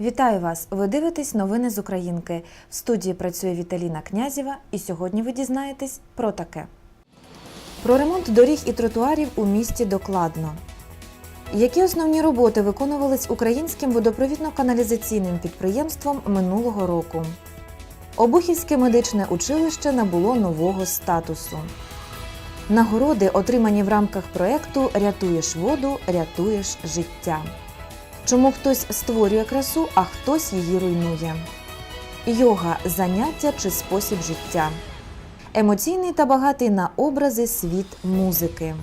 Вітаю вас! Ви дивитесь новини з Українки. В студії працює Віталіна Князєва, і сьогодні ви дізнаєтесь про таке: про ремонт доріг і тротуарів у місті докладно. Які основні роботи виконувались українським водопровідно-каналізаційним підприємством минулого року? Обухівське медичне училище набуло нового статусу. Нагороди, отримані в рамках проекту Рятуєш воду, рятуєш життя. Чому хтось створює красу, а хтось її руйнує? Йога заняття чи спосіб життя. Емоційний та багатий на образи світ музики.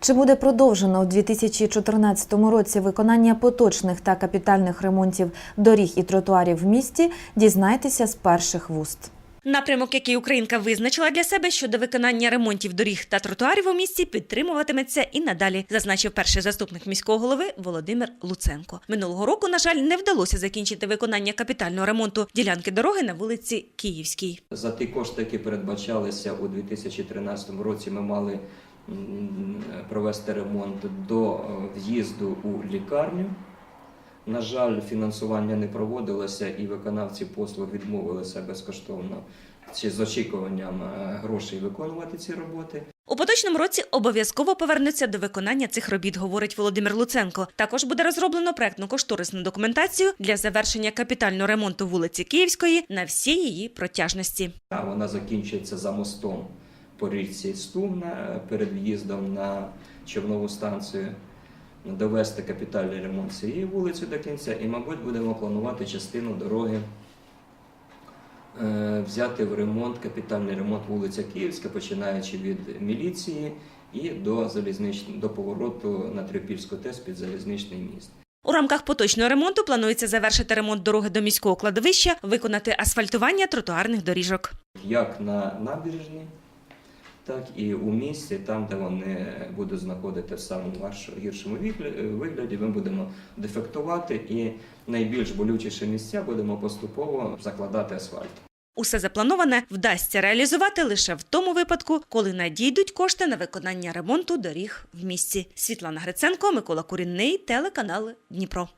Чи буде продовжено у 2014 році виконання поточних та капітальних ремонтів доріг і тротуарів в місті? Дізнайтеся з перших вуст. Напрямок, який Українка визначила для себе щодо виконання ремонтів доріг та тротуарів у місті, підтримуватиметься і надалі, зазначив перший заступник міського голови Володимир Луценко. Минулого року, на жаль, не вдалося закінчити виконання капітального ремонту ділянки дороги на вулиці Київській. За ті кошти, які передбачалися у 2013 році, ми мали провести ремонт до е, в'їзду у лікарню. На жаль, фінансування не проводилося і виконавці послуг відмовилися безкоштовно чи з очікуванням е, грошей виконувати ці роботи. У поточному році обов'язково повернуться до виконання цих робіт, говорить Володимир Луценко. Також буде розроблено проектно-кошторисну документацію для завершення капітального ремонту вулиці Київської на всій її протяжності. Вона закінчується за мостом по річці Стумна е, перед в'їздом на човнову станцію. Довести капітальний ремонт цієї вулиці до кінця, і, мабуть, будемо планувати частину дороги е, взяти в ремонт, капітальний ремонт вулиця Київська, починаючи від міліції і до залізнич... до повороту на Трипільську ТЕС під залізничний міст. У рамках поточного ремонту планується завершити ремонт дороги до міського кладовища, виконати асфальтування тротуарних доріжок. як на набережні, так і у місті, там, де вони будуть знаходити в самому гіршому вигляді, ми будемо дефектувати і найбільш болючіші місця будемо поступово закладати асфальт. Усе заплановане вдасться реалізувати лише в тому випадку, коли надійдуть кошти на виконання ремонту доріг в місті. Світлана Гриценко, Микола Курінний, телеканал Дніпро.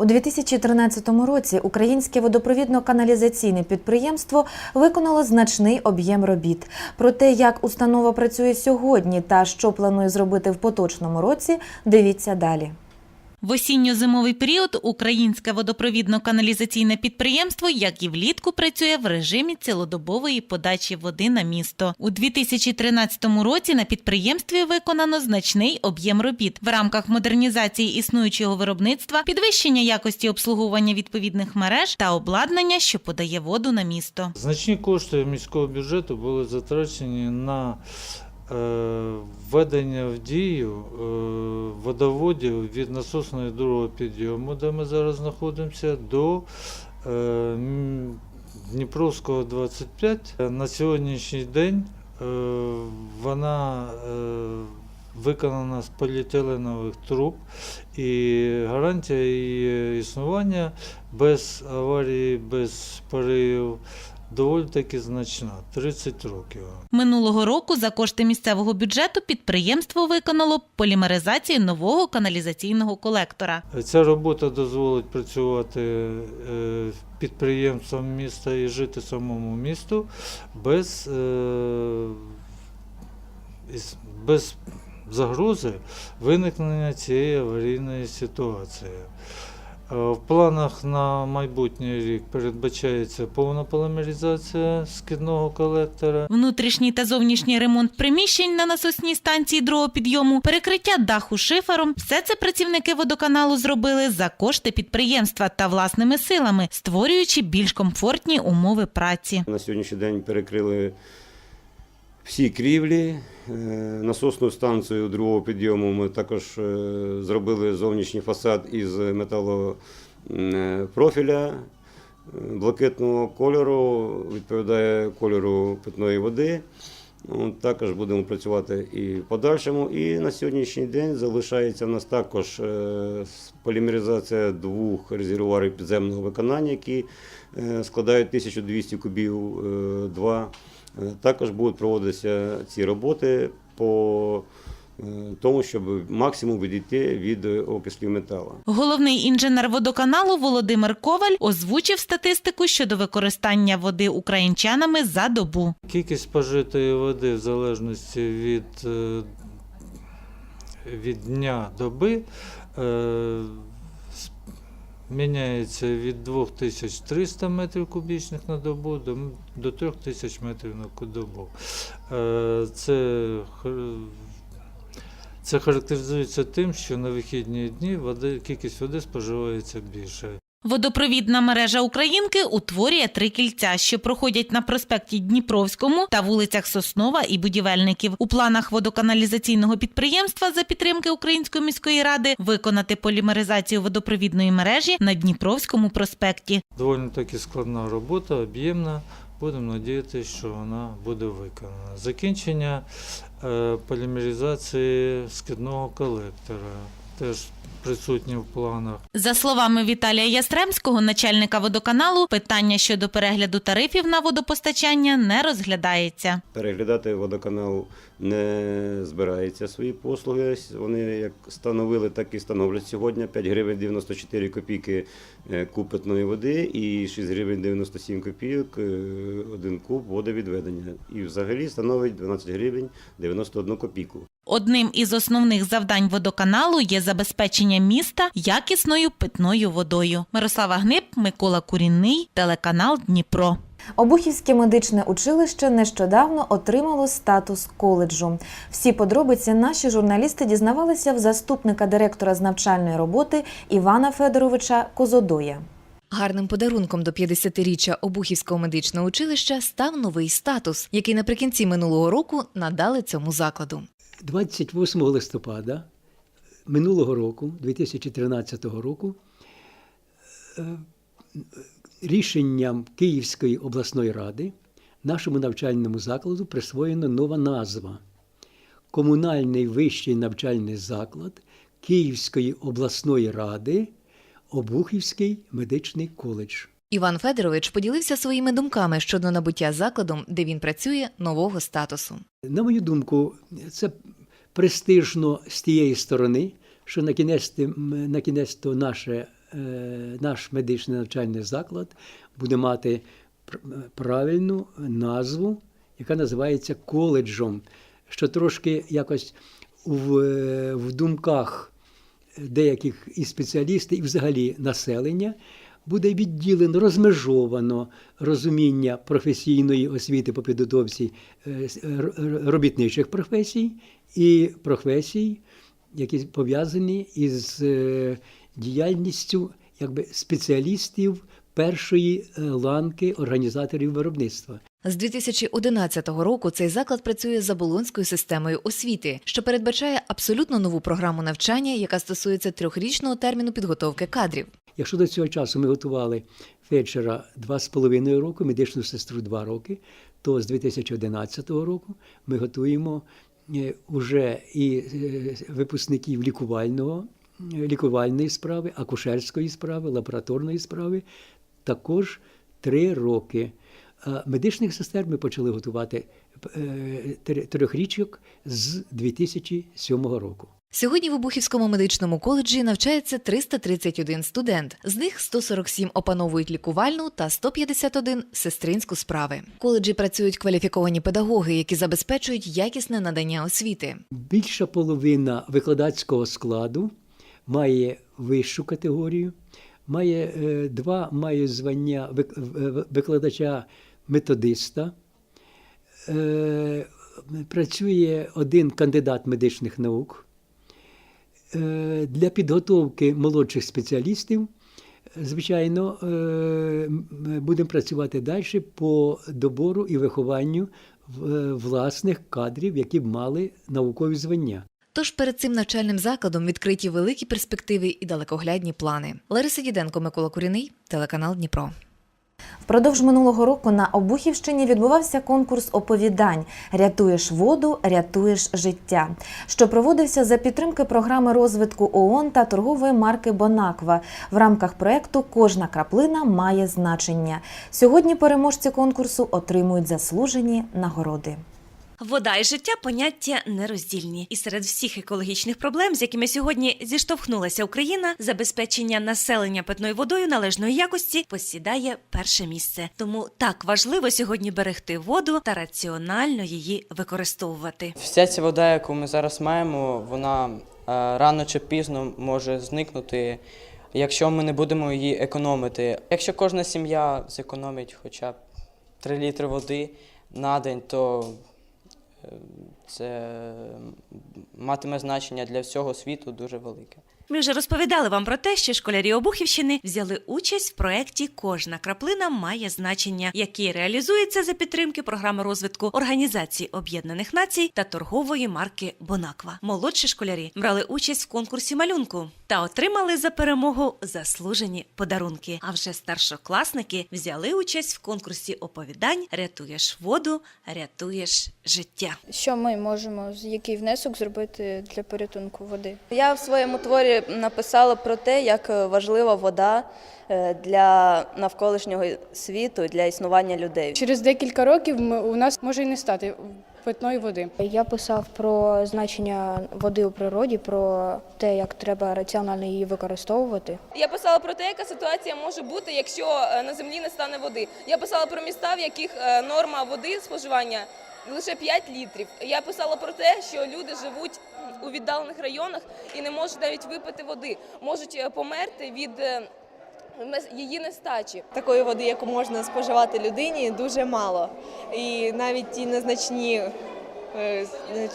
У 2013 році українське водопровідно-каналізаційне підприємство виконало значний об'єм робіт. Про те, як установа працює сьогодні та що планує зробити в поточному році, дивіться далі. В осінньо-зимовий період українське водопровідно-каналізаційне підприємство, як і влітку, працює в режимі цілодобової подачі води на місто. У 2013 році на підприємстві виконано значний об'єм робіт в рамках модернізації існуючого виробництва, підвищення якості обслуговування відповідних мереж та обладнання, що подає воду на місто. Значні кошти міського бюджету були затрачені на введення в дію е, водоводів від насосної другого підйому, де ми зараз знаходимося, до е, Дніпровського 25. На сьогоднішній день е, вона е, виконана з поліетиленових труб і гарантія її існування без аварії, без поривів доволі таки значна 30 років. Минулого року за кошти місцевого бюджету підприємство виконало полімеризацію нового каналізаційного колектора. Ця робота дозволить працювати е, підприємствам міста і жити самому місту без, е, без загрози виникнення цієї аварійної ситуації. Е, В планах на майбутній рік передбачається повна полімеризація скидного колектора. Внутрішній та зовнішній ремонт приміщень на насосній станції другого підйому, перекриття даху шифером – все це працівники водоканалу зробили за кошти підприємства та власними силами, створюючи більш комфортні умови праці. На сьогоднішній день перекрили всі крівлі. Е, Насосну станцію другого підйому ми також е, зробили зовнішній фасад із металопрофіля е, блакитного кольору, відповідає кольору питної води. Ну, Також будемо працювати і в подальшому. І на сьогоднішній день залишається в нас також полімеризація двох резервуарів підземного виконання, які складають 1200 кубів два. Також будуть проводитися ці роботи по е, тому, щоб максимум відійти від окислів металу. Головний інженер водоканалу Володимир Коваль озвучив статистику щодо використання води українчанами за добу. Кількість спожитої води в залежності від, е, від дня доби е, міняється від 2300 метрів кубічних на добу до, до 3000 метрів на добу. Е, Це, це характеризується тим, що на вихідні дні води, кількість води споживається більше. Водопровідна мережа Українки утворює три кільця, що проходять на проспекті Дніпровському та вулицях Соснова і Будівельників. У планах водоканалізаційного підприємства за підтримки Української міської ради виконати полімеризацію водопровідної мережі на Дніпровському проспекті. Доволі таки складна робота, об'ємна. Будемо надіятися, що вона буде виконана. Закінчення е, полімеризації скидного колектора теж присутні в планах. За словами Віталія Ястремського, начальника водоканалу, питання щодо перегляду тарифів на водопостачання не розглядається. Переглядати водоканал не збирається свої послуги. Вони як становили, так і становлять сьогодні. 5 гривень 94 копійки е, куб питної води і 6 гривень 97 копійок е, один куб водовідведення. І взагалі становить 12 гривень 91 копійку. Одним із основних завдань водоканалу є забезпечення міста якісною питною водою. Мирослава Гнип, Микола Курінний, телеканал Дніпро. Обухівське медичне училище нещодавно отримало статус коледжу. Всі подробиці наші журналісти дізнавалися в заступника директора з навчальної роботи Івана Федоровича Козодоя. Гарним подарунком до 50-річчя Обухівського медичного училища став новий статус, який наприкінці минулого року надали цьому закладу. 28 листопада минулого року, 2013 року, е, рішенням Київської обласної ради нашому навчальному закладу присвоєна нова назва Комунальний вищий навчальний заклад Київської обласної ради Обухівський медичний коледж. Іван Федорович поділився своїми думками щодо набуття закладом, де він працює, нового статусу. На мою думку, це престижно з тієї сторони, що на кінець, на кінець то наше, наш медичний навчальний заклад буде мати правильну назву, яка називається коледжом, що трошки якось в, е, в думках деяких і спеціалістів, і взагалі населення буде відділено, розмежовано розуміння професійної освіти по підготовці е, р- робітничих професій і професій, які пов'язані із е, діяльністю якби, спеціалістів першої е, ланки організаторів виробництва. З 2011 року цей заклад працює за болонською системою освіти, що передбачає абсолютно нову програму навчання, яка стосується трьохрічного терміну підготовки кадрів. Якщо до цього часу ми готували фельдшера 2,5 роки, медичну сестру 2 роки, то з 2011 року ми готуємо е, уже і е, випускників лікувального, е, лікувальної справи, акушерської справи, лабораторної справи також 3 роки. А медичних сестер ми почали готувати е, три- трьохрічок з 2007 року. Сьогодні в Обухівському медичному коледжі навчається 331 студент. З них 147 опановують лікувальну та 151 – сестринську справи. В коледжі працюють кваліфіковані педагоги, які забезпечують якісне надання освіти. Більша половина викладацького складу має вищу категорію, має е, два має звання викладача методиста. Е, Працює один кандидат медичних наук. Е, Для підготовки молодших спеціалістів, звичайно, будемо працювати далі по добору і вихованню власних кадрів, які б мали наукові звання. Тож перед цим навчальним закладом відкриті великі перспективи і далекоглядні плани. Лариса Діденко, Микола Куріний, телеканал Дніпро. Впродовж минулого року на Обухівщині відбувався конкурс оповідань Рятуєш воду, рятуєш життя, що проводився за підтримки програми розвитку ООН та торгової марки Бонаква в рамках проекту Кожна краплина має значення. Сьогодні переможці конкурсу отримують заслужені нагороди. Вода і життя поняття нероздільні, і серед всіх екологічних проблем, з якими сьогодні зіштовхнулася Україна, забезпечення населення питною водою належної якості посідає перше місце. Тому так важливо сьогодні берегти воду та раціонально її використовувати. Вся ця вода, яку ми зараз маємо, вона е, рано чи пізно може зникнути, якщо ми не будемо її економити. Якщо кожна сім'я зекономить хоча б 3 літри води на день, то це матиме значення для всього світу дуже велике. Ми вже розповідали вам про те, що школярі Обухівщини взяли участь в проєкті Кожна краплина має значення, який реалізується за підтримки програми розвитку Організації Об'єднаних Націй та торгової марки Бонаква. Молодші школярі брали участь в конкурсі малюнку та отримали за перемогу заслужені подарунки. А вже старшокласники взяли участь в конкурсі оповідань Рятуєш воду, рятуєш життя. Що ми можемо, який внесок зробити для порятунку води? Я в своєму творі написала про те, як важлива вода е, для навколишнього світу, для існування людей. Через декілька років ми, у нас може і не стати питної води. Я писав про значення води у природі, про те, як треба раціонально її використовувати. Я писала про те, яка ситуація може бути, якщо е, на землі не стане води. Я писала про міста, в яких е, норма води споживання лише 5 літрів. Я писала про те, що люди живуть у віддалених районах і не можуть навіть випити води, можуть е, померти від е, її нестачі. Такої води, яку можна споживати людині, дуже мало. І навіть ті незначні е,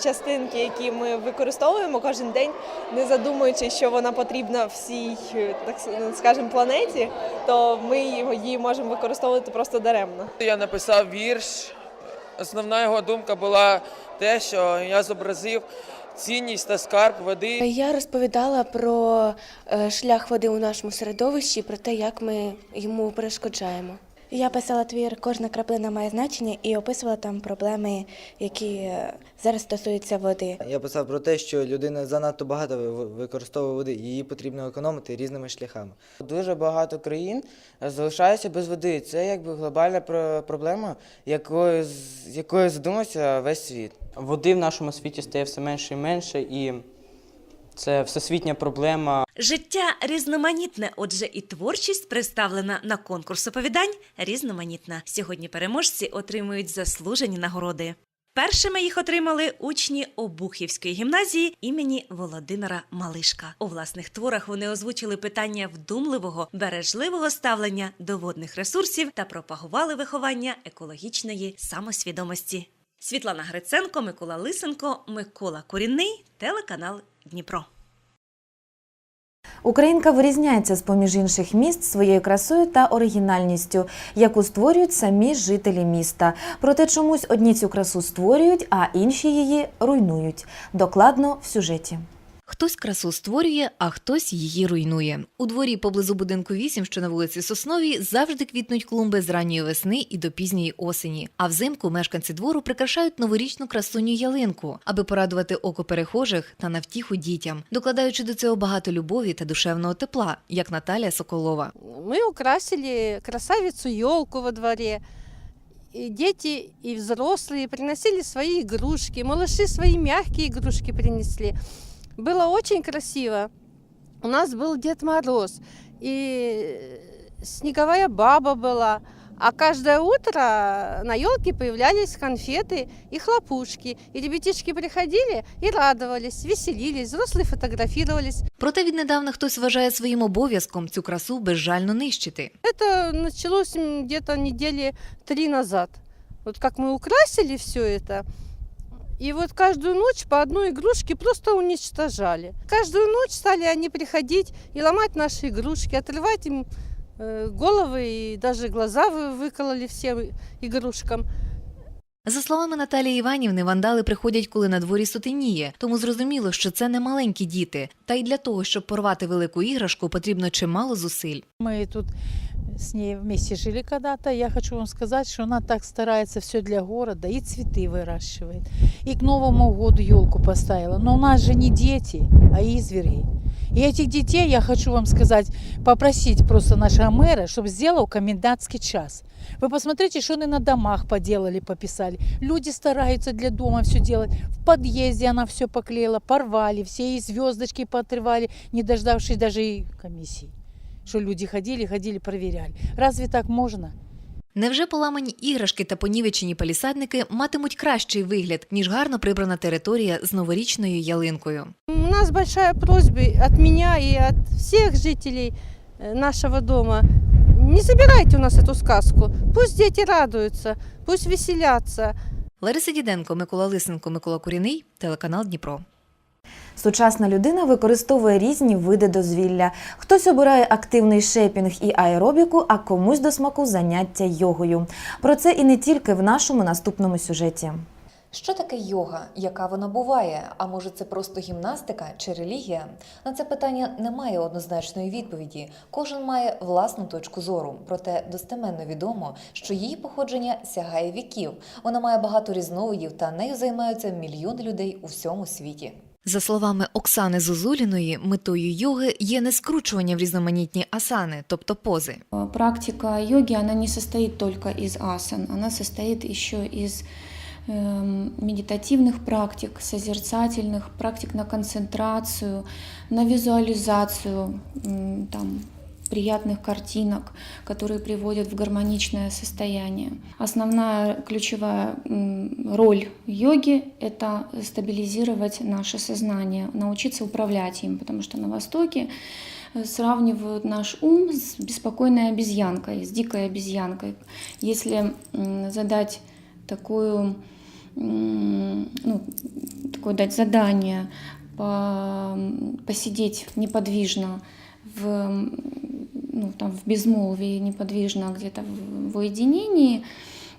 частинки, які ми використовуємо кожен день, не задумуючи, що вона потрібна всій, так скажемо, планеті, то ми її можемо використовувати просто даремно. Я написав вірш. Основна його думка була те, що я зобразив цінність та скарб води. Я розповідала про е, шлях води у нашому середовищі, про те, як ми йому перешкоджаємо. Я писала твір Кожна краплина має значення і описувала там проблеми, які е, зараз стосуються води. Я писав про те, що людина занадто багато ви- використовує води, її потрібно економити різними шляхами. Дуже багато країн залишаються без води. Це якби глобальна про- проблема, якою, з- якою задумався весь світ. Води в нашому світі стає все менше і менше, і це всесвітня проблема. Життя різноманітне, отже, і творчість представлена на конкурс оповідань різноманітна. Сьогодні переможці отримують заслужені нагороди. Першими їх отримали учні Обухівської гімназії імені Володимира Малишка. У власних творах вони озвучили питання вдумливого, бережливого ставлення до водних ресурсів та пропагували виховання екологічної самосвідомості. Світлана Гриценко, Микола Лисенко, Микола Корінний, телеканал Дніпро. Українка вирізняється з поміж інших міст своєю красою та оригінальністю, яку створюють самі жителі міста. Проте чомусь одні цю красу створюють, а інші її руйнують. Докладно в сюжеті. Хтось красу створює, а хтось її руйнує. У дворі поблизу будинку 8, що на вулиці Сосновій, завжди квітнуть клумби з ранньої весни і до пізньої осені. А взимку мешканці двору прикрашають новорічну красуню ялинку, аби порадувати око перехожих та на втіху дітям, докладаючи до цього багато любові та душевного тепла, як Наталія Соколова. Ми украсили красавицю елку во дворі. И дети и взрослые приносили свои игрушки, малыши свои мягкие игрушки принесли. Было очень красиво. У нас был Дед Мороз, и снеговая баба была. А каждое утро на елке появлялись конфеты и хлопушки. И ребятишки приходили и радовались, веселились, взрослые фотографировались. Проте віднедавна хтось вважає своїм обов'язком цю красу безжально нищити. Это началось м, где-то недели три назад. Вот как мы украсили все это, и вот каждую ночь по одной игрушке просто уничтожали. Каждую ночь стали они приходить и ломать наши игрушки, отрывать им э, головы и даже глаза вы- выкололи всем игрушкам. За словами Наталії Іванівни, вандали приходять, коли на дворі сутеніє, тому зрозуміло, що це не маленькі діти. Та й для того, щоб порвати велику іграшку, потрібно чимало зусиль. Мы тут с ней вместе жили когда-то. Я хочу вам сказать, что она так старается все для города, и цветы выращивает, и к Новому году елку поставила. Но у нас же не дети, а изверги. И этих детей, я хочу вам сказать, попросить просто нашего мэра, чтобы сделал комендантский час. Вы посмотрите, что они на домах поделали, пописали. Люди стараются для дома все делать. В подъезде она все поклеила, порвали, все и звездочки поотрывали, не дождавшись даже и комиссии. Что люди ходили, ходили, проверяли. Разве так можно? Невже поламані іграшки та понівечені палісадники матимуть кращий вигляд, ніж гарно прибрана територія з новорічною ялинкою? У нас большая просьба от меня и от всех жителей э, нашего дома. Не забирайте у нас эту сказку. Пусть дети радуются, пусть веселятся. Лариса Діденко, Микола Лисенко, Микола Куріний, телеканал Дніпро. Сучасна людина використовує різні види дозвілля. Хтось обирає активний шейпінг і аеробіку, а комусь до смаку заняття йогою. Про це і не тільки в нашому наступному сюжеті. Що таке йога? Яка вона буває? А може це просто гімнастика чи релігія? На це питання немає однозначної відповіді. Кожен має власну точку зору. Проте достеменно відомо, що її походження сягає віків. Вона має багато різновидів та нею займаються мільйони людей у всьому світі. За словами Оксани Зозуліної, метою йоги є не скручування в різноманітні асани, тобто пози. Практика йоги, она не состоит только из асан, она состоит еще из эм, медитативных практик, созерцательных, практик на концентрацию, на визуализацию м, там, приятных картинок, которые приводят в гармоничное состояние. Основная ключевая роль йоги – это стабилизировать наше сознание, научиться управлять им, потому что на Востоке э, сравнивают наш ум с беспокойной обезьянкой, с дикой обезьянкой. Если задать такую, ну, такое дать задание по- посидеть неподвижно в, ну, там, в безмолвии, неподвижно где-то в, в уединении,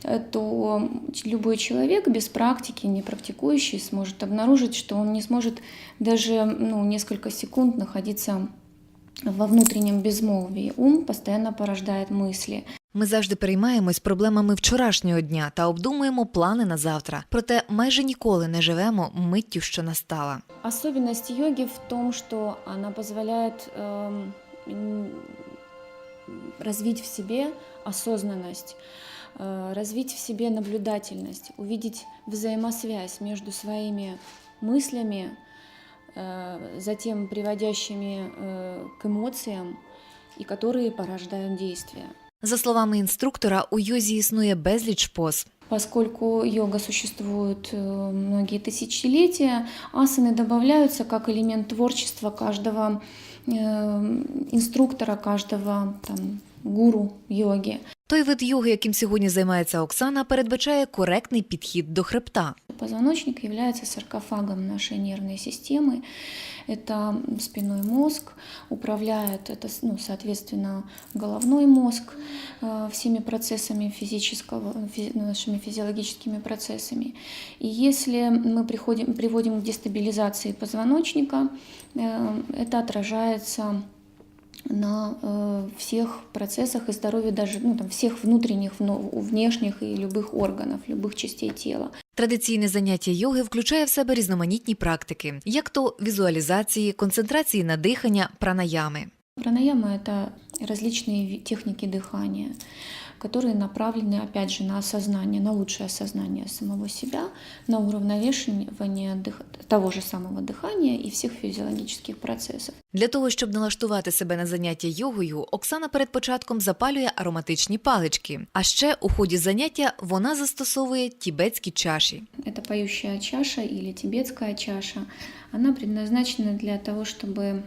э, то любой человек без практики, не практикующий, сможет обнаружить, что он не сможет даже ну, несколько секунд находиться во внутреннем безмолвии. Ум постоянно порождает мысли. Ми завжди переймаємось проблемами вчорашнього дня та обдумуємо плани на завтра. Проте майже ніколи не живемо миттю, що настала. Особенность йоги в том, что она позволяет эм, м, развить в себе осознанность, э, развить в себе наблюдательность, увидеть взаимосвязь между своими мыслями, э, затем приводящими э, к эмоциям, и которые порождают действия. За словами інструктора, у йозі існує безліч поз. Поскольку йога существует э, многие тысячелетия, асаны добавляются как элемент творчества каждого э, инструктора, каждого там, гуру йоги. Той вид йоги, яким сьогодні займається Оксана, передбачає коректний підхід до хребта. Позвоночник является саркофагом нашей нервной системы. Это спинной мозг, управляет это, ну, соответственно, головной мозг э, всеми процессами физического, фи- нашими физиологическими процессами. И если мы приходим, приводим к дестабилизации позвоночника, э, это отражается на э, всех процессах и здоровье даже ну, там, всех внутренних, вно- внешних и любых органов, любых частей тела. Традиційне заняття йоги включає в себе різноманітні практики, як то візуалізації, концентрації на дихання, пранаями. Пранаяма – это различные ви- техники дыхания, которые направлены, опять же, на осознание, на лучшее осознание самого себя, на уравновешивание дых- того же самого дыхания и всех физиологических процессов. Для того, щоб налаштувати себе на заняття йогою, Оксана перед початком запалює ароматичні палички. А ще у ході заняття вона застосовує тібетські чаші. Это поющая чаша или тибетская чаша. Она предназначена для того, чтобы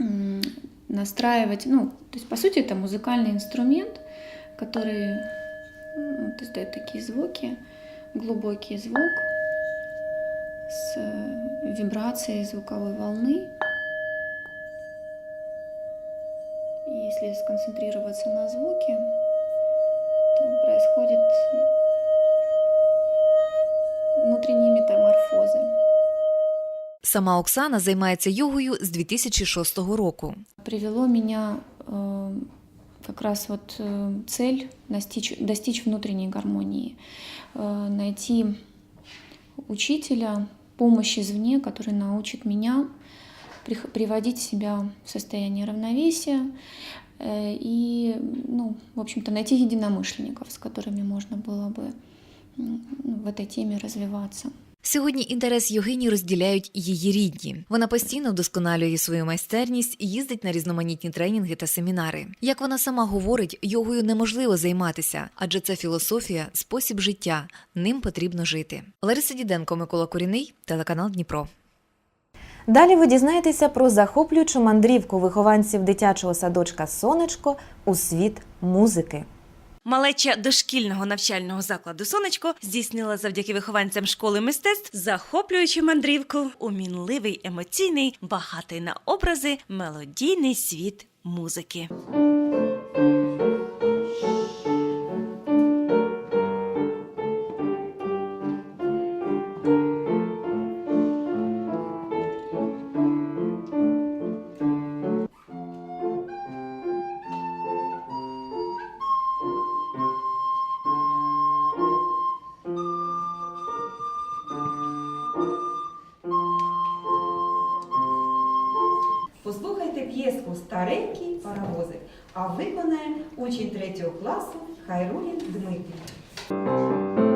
м, настраивать, ну, то есть, по сути, это музыкальный инструмент, который м, вот издает такие звуки, глубокий звук с э, вибрацией звуковой волны. И если сконцентрироваться на звуке, то происходит внутренние метаморфозы. Сама Оксана займається йогою з 2006 року. Привело меня э, как раз вот э, цель достичь, достичь внутренней гармонии, э, найти учителя, помощь извне, который научит меня приводить себя в состояние равновесия э, и, ну, в общем-то, найти единомышленников, с которыми можно было бы в этой теме развиваться. Сьогодні інтерес Євгенії розділяють її рідні. Вона постійно вдосконалює свою майстерність їздить на різноманітні тренінги та семінари. Як вона сама говорить, йогою неможливо займатися, адже це філософія, спосіб життя. Ним потрібно жити. Лариса Діденко, Микола Коріний, телеканал Дніпро. Далі ви дізнаєтеся про захоплюючу мандрівку вихованців дитячого садочка Сонечко у світ музики. Малеча дошкільного навчального закладу Сонечко здійснила завдяки вихованцям школи мистецтв захоплюючу мандрівку у мінливий, емоційний, багатий на образи, мелодійний світ музики. П'єску Старенький паровозик, а виконає учень третього класу Хайрулін Дмитрій.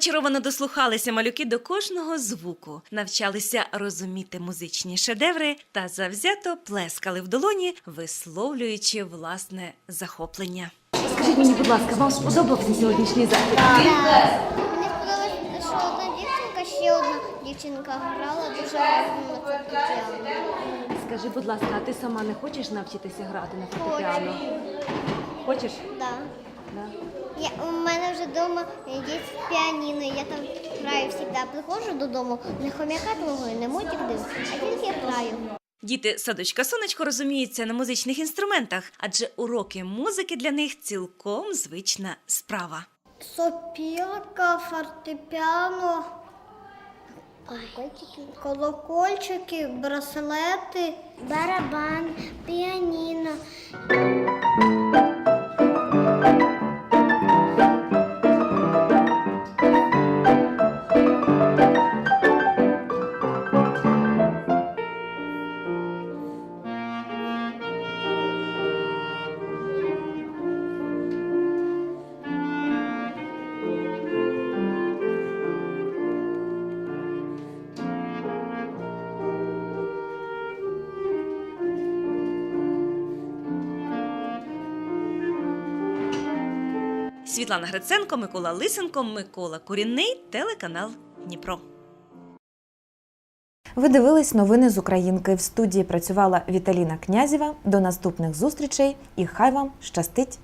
Зачаровано дослухалися малюки до кожного звуку, навчалися розуміти музичні шедеври та завзято плескали в долоні, висловлюючи власне захоплення. Скажіть мені, будь ласка, вам сподобався сьогоднішній захід? Мені сподобалось, що одна дівчинка, ще одна дівчинка грала дуже гарно на фортепіано. Скажи, будь ласка, а ти сама не хочеш навчитися грати на фортепіано? Хочеш? Да. Да. Я, у мене вже вдома є піаніно, я там граю завжди. Приходжу додому, не хомяка твого, не мотик дивлюсь, а тільки граю. Діти садочка сонечко розуміються на музичних інструментах, адже уроки музики для них цілком звична справа. Сопілка, фортепіано, колокольчики, колокольчики браслети, барабан, піаніно. Світлана Гриценко, Микола Лисенко, Микола Курінний, телеканал Дніпро. Ви дивились новини з Українки. В студії працювала Віталіна Князєва. До наступних зустрічей і хай вам щастить!